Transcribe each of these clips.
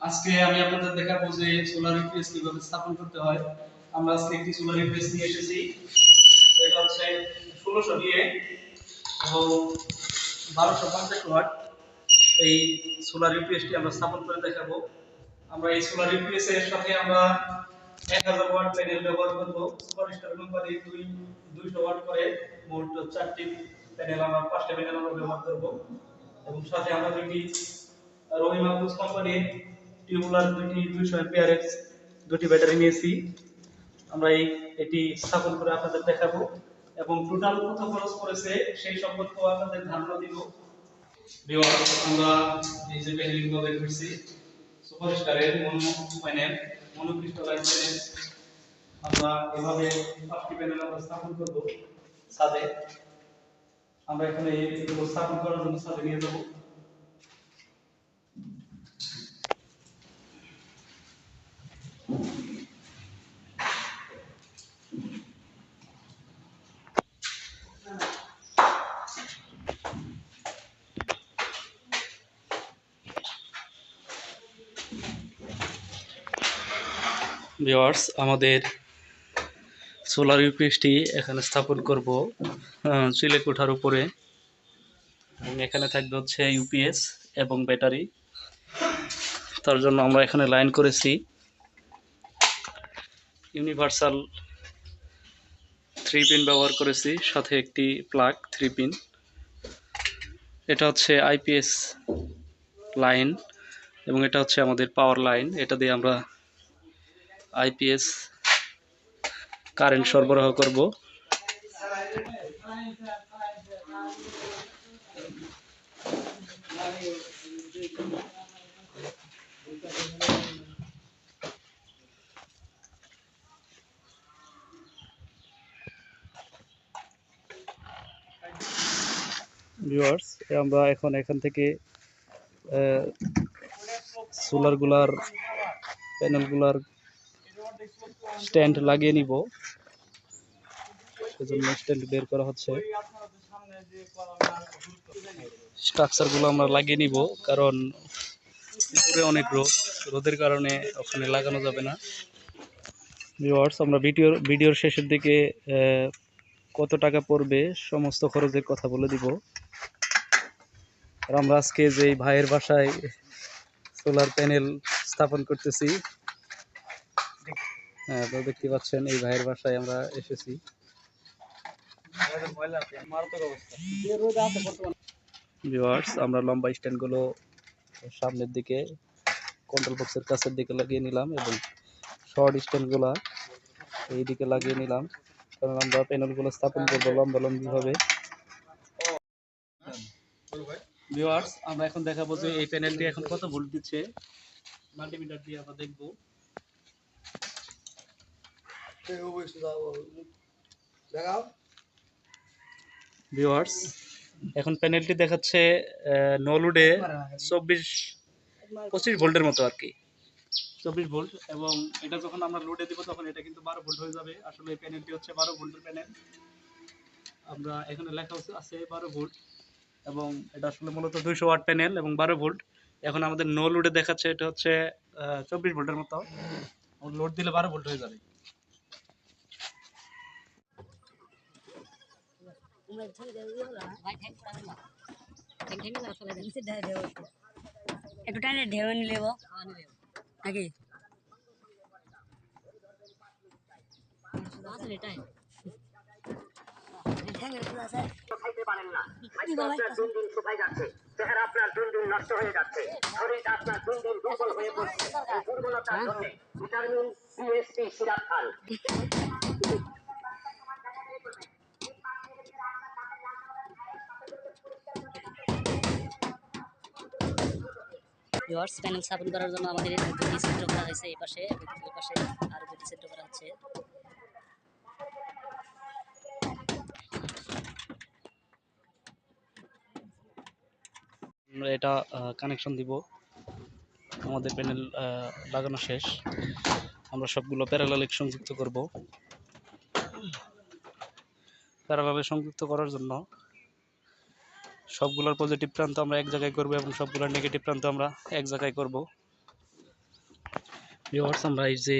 আজকে আমি আপনাদের দেখাবো যে সোলার ইউপিএস কীভাবে স্থাপন করতে হয়। আমরা আজকে একটি সোলার ইউপিএস নিয়ে এসেছি। এটা হচ্ছে ষোলোশো দিয়ে এবং বারোশো পঞ্চাশ ওয়াট এই সোলার ইউপিএসটি আমরা স্থাপন করে দেখাবো। আমরা এই সোলার ইউপিএস এর সাথে আমরা এক হাজার ওয়াট প্যানেল ব্যবহার করব। সুপারস্টার কোম্পানি দুই, দুইশো ওয়াট করে মোট চারটি প্যানেল আমরা পাঁচটা প্যানেল আমরা ব্যবহার করব। এবং সাথে আমরা দুইটি রবি মাহফুজ কোম্পানির টিউবুলার দুইটি দুইশো এম্পিয়ারের দুটি ব্যাটারি নিয়েছি। আমরা এই, এটি স্থাপন করে আপনাদের দেখাবো। এবং টোটাল কত খরচ করেছে সেই সম্পর্কেও আপনাদের ধারণা দিব। আমরা এই যে প্যানেলগুলো বের করছি সুপার প্যানেল মনোক্রিস্টালাইজ প্যানেল আমরা এভাবে পাঁচটি প্যানেল আমরা স্থাপন করব। ছাদে আমরা এখানে স্থাপন করার জন্য ছাদে নিয়ে যাব। ভিওয়ার্স আমাদের সোলার ইউপিএসটি এখানে স্থাপন করব চিলে কোঠার উপরে। এখানে থাকবে হচ্ছে ইউপিএস এবং ব্যাটারি। তার জন্য আমরা এখানে লাইন করেছি। ইউনিভার্সাল থ্রি পিন ব্যবহার করেছি, সাথে একটি প্লাগ থ্রি পিন এটা হচ্ছে আইপিএস লাইন এবং এটা হচ্ছে আমাদের পাওয়ার লাইন এটা দিয়ে আমরা আইপিএস কারেন্ট সরবরাহ করব। ভিউয়ার্স আমরা এখন এখান থেকে সোলারগুলার প্যানেলগুলার স্ট্যান্ড লাগিয়ে নিব। সেজন্য স্ট্যান্ড বের করা হচ্ছে। স্ট্রাকচারগুলো আমরা লাগিয়ে নিব, কারণ উপরে অনেক রোদ। রোদের কারণে ওখানে লাগানো যাবে না। ভিউয়ার্স আমরা ভিডিওর ভিডিওর শেষের দিকে কত টাকা পড়বে সমস্ত খরচের কথা বলে দিব। আর আমরা আজকে যে ভাইয়ের বাসায় সোলার প্যানেল স্থাপন করতেছি হ্যাঁ আপনারা দেখতে পাচ্ছেন, এই ভাইয়ের বাসায় আমরা এসেছি। আমরা লম্বা স্ট্যান্ডগুলো সামনের দিকে কন্ট্রোল বক্সের কাছের দিকে লাগিয়ে নিলাম এবং শর্ট স্ট্যান্ডগুলো এই দিকে লাগিয়ে নিলাম। কারণ আমরা প্যানেলগুলো স্থাপন করব লম্বা লম্বিভাবে। ভিউয়ার্স আমরা এখন দেখাবো যে এই প্যানেলটি এখন কত ভোল্ট দিচ্ছে। মাল্টিমিটার দিয়ে আমরা দেখব। ভিউয়ার্স এখন প্যানেলটি দেখাচ্ছে নো লোডে চব্বিশ, পঁচিশ ভোল্টের মতো আর কি। চব্বিশ ভোল্ট, এবং এটা যখন আমরা লোডে দিব, তখন এটা কিন্তু বারো ভোল্ট হয়ে যাবে। আসলে এই প্যানেলটি হচ্ছে বারো ভোল্টের প্যানেল আমরা এখানে লেখা আছে বারো ভোল্ট, এবং এটা আসলে মূলত দুইশো ওয়াট প্যানেল এবং বারো ভোল্ট। এখন আমাদের নো লোডে দেখাচ্ছে, এটা হচ্ছে চব্বিশ ভোল্টের মতো। লোড দিলে বারো ভোল্ট হয়ে যাবে। খাইতে পারেন না স্বাস্থ্য আপনার দিন নষ্ট হয়ে যাচ্ছে শরীরটা আপনার দিন দিন দুর্বল হয়ে পড়ছে ভিউয়ার্স প্যানেল স্থাপন করার জন্য আমাদের দুটি সেট করা হয়েছে, এই পাশে এই পাশে আরও দুটি সেট করা হচ্ছে। আমরা এটা কানেকশন দিব। আমাদের প্যানেল লাগানো শেষ। আমরা সবগুলো প্যারালালে সংযুক্ত করব। প্যারালালে সংযুক্ত করার জন্য সবগুলোর পজিটিভ প্রান্ত আমরা এক জায়গায় করব এবং সবগুলোর নেগেটিভ প্রান্ত আমরা এক জায়গায় করব। ভিউয়ার্স আমরা এই যে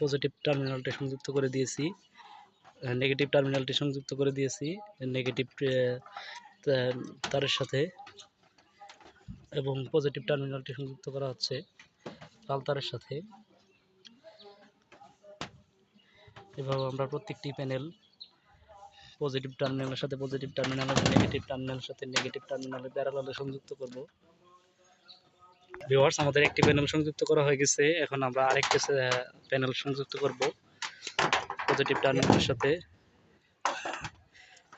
পজিটিভ টার্মিনালটি সংযুক্ত করে দিয়েছি নেগেটিভ টার্মিনালটি সংযুক্ত করে দিয়েছি নেগেটিভ তারের সাথে এবং পজিটিভ টার্মিনালটি সংযুক্ত করা হচ্ছে লাল তারের সাথে। এভাবে আমরা প্রত্যেকটি প্যানেল পজিটিভ টার্মিনালের সাথে পজিটিভ টার্মিনাল নেগেটিভ টার্মিনালের সাথে নেগেটিভ টার্মিনালে প্যারালালে সংযুক্ত করব। ভিউয়ার্স আমাদের একটি প্যানেল সংযুক্ত করা হয়ে গেছে। এখন আমরা আরেকটি প্যানেল সংযুক্ত করব। পজিটিভ টার্মিনালের সাথে।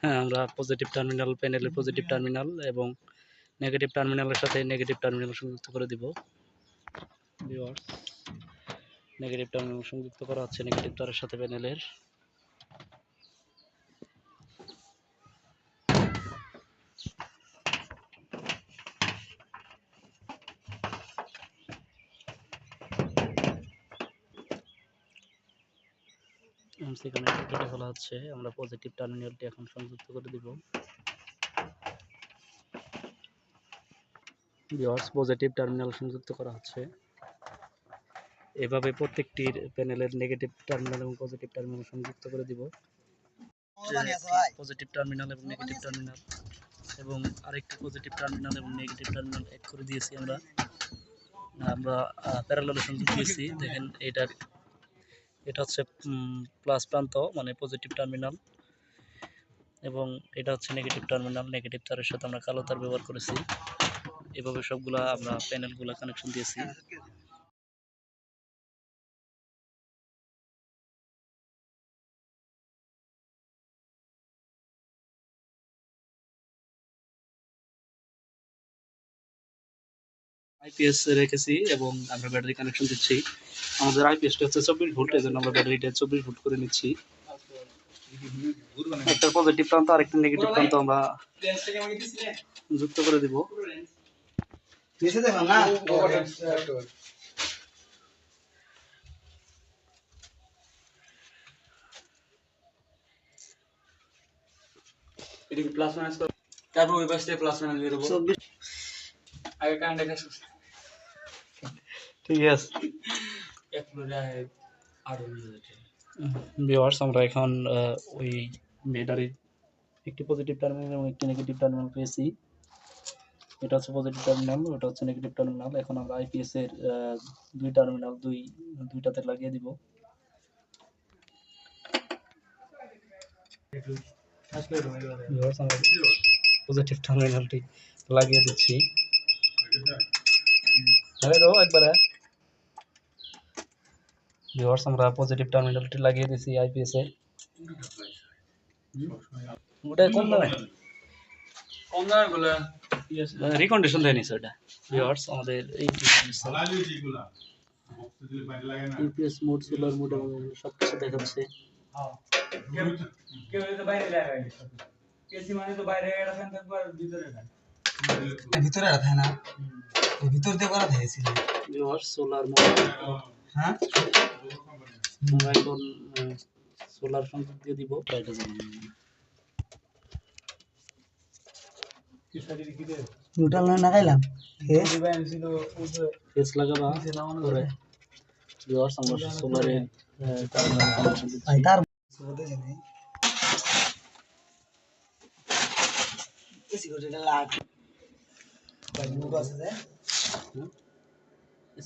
হ্যাঁ আমরা পজিটিভ টার্মিনাল প্যানেলের পজিটিভ টার্মিনাল এবং নেগেটিভ টার্মিনালের সাথে নেগেটিভ টার্মিনাল সংযুক্ত করে দিব। ভিউয়ার্স নেগেটিভ টার্মিনাল সংযুক্ত করা হচ্ছে নেগেটিভ তারের সাথে প্যানেলের সেখানে কেটে ফেলা হচ্ছে, আমরা পজিটিভ টার্মিনালটি এখন সংযুক্ত করে দিব। ভিউয়ার্স পজিটিভ টার্মিনাল সংযুক্ত করা হচ্ছে। এভাবে প্রত্যেকটির প্যানেলের নেগেটিভ টার্মিনাল এবং পজিটিভ টার্মিনাল সংযুক্ত করে দিব। পজিটিভ টার্মিনাল এবং নেগেটিভ টার্মিনাল এবং আরেকটি পজিটিভ টার্মিনাল এবং নেগেটিভ টার্মিনাল এক করে দিয়েছি আমরা। আমরা প্যারালালে সংযোগ দিয়েছি দেখেন, এটার এটা হচ্ছে প্লাস প্রান্ত মানে পজিটিভ টার্মিনাল এবং এটা হচ্ছে নেগেটিভ টার্মিনাল নেগেটিভ তারের সাথে আমরা কালো তার ব্যবহার করেছি। এভাবে সবগুলা আমরা প্যানেলগুলা কানেকশন দিয়েছি। আইপিএস রেখেছি এবং আমরা ব্যাটারি কানেকশন দিচ্ছি। আমাদের আইপিএসটা হচ্ছে চব্বিশ ভোল্ট এই জন্য আমরা ব্যাটারিটা চব্বিশ ভোল্ট করে নিচ্ছি। একটা পজিটিভ প্রান্ত আরেকটা নেগেটিভ প্রান্ত আমরা যুক্ত করে দিব। তারপর ওই পাশ থেকে প্লাস মাইনাস বের হব। আগে কারেন্ট দেখা ঠিক এক মিনিট আরও ভিউয়ার্স আমরা এখন ওই ব্যাটারির একটি পজিটিভ টার্মিনাল এবং একটি নেগেটিভ টার্মিনাল পেয়েছি। এটা হচ্ছে পজিটিভ টার্মিনাল ওটা হচ্ছে নেগেটিভ টার্মিনাল এখন আমরা আইপিএস এর দুই টার্মিনাল দুই দুইটাতে লাগিয়ে দিব। পজিটিভ টার্মিনালটি লাগিয়ে দিচ্ছি। ধরে দাও একবারে। ভিউয়ার্স আমরা পজিটিভ টার্মিনালটি লাগিয়ে দিয়েছি আইপিএস এ ওটা কোন দামে কম দামেরগুলো রিকন্ডিশন দেয়নি স্যার এটা ভিউয়ার্স আমাদের এই ইউপিএস মোড সোলার মোড এবং সব কিছু দেখাচ্ছে কেউ তো বাইরে লাগাই কেসি মানে তো বাইরে এটা ফ্যান থাকবে আর ভিতরে না ভিতরে রাখা না ওই ভিতর দিয়ে করা হয়েছিল ভিউয়ার্স সোলার মোড হ্যাঁ? আমরা এখন সোলার সংযোগ দিয়ে দিব এটা জানাব। কি সারি কি দে নিউট্রাল না লাগাইলাম? হে ডিভাইন ছিল উপরে ফেস লাগাবা করে ভিউয়ার্স আমরা সোলারে টার্মিনাল কানেকশন দিচ্ছি ভাই তার বলতে জানি এসি করে এটা লাগ। ভাই মুখ আছে? যে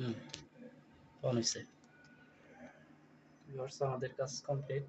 হুম। অন হয়েছে আমাদের কাজ কমপ্লিট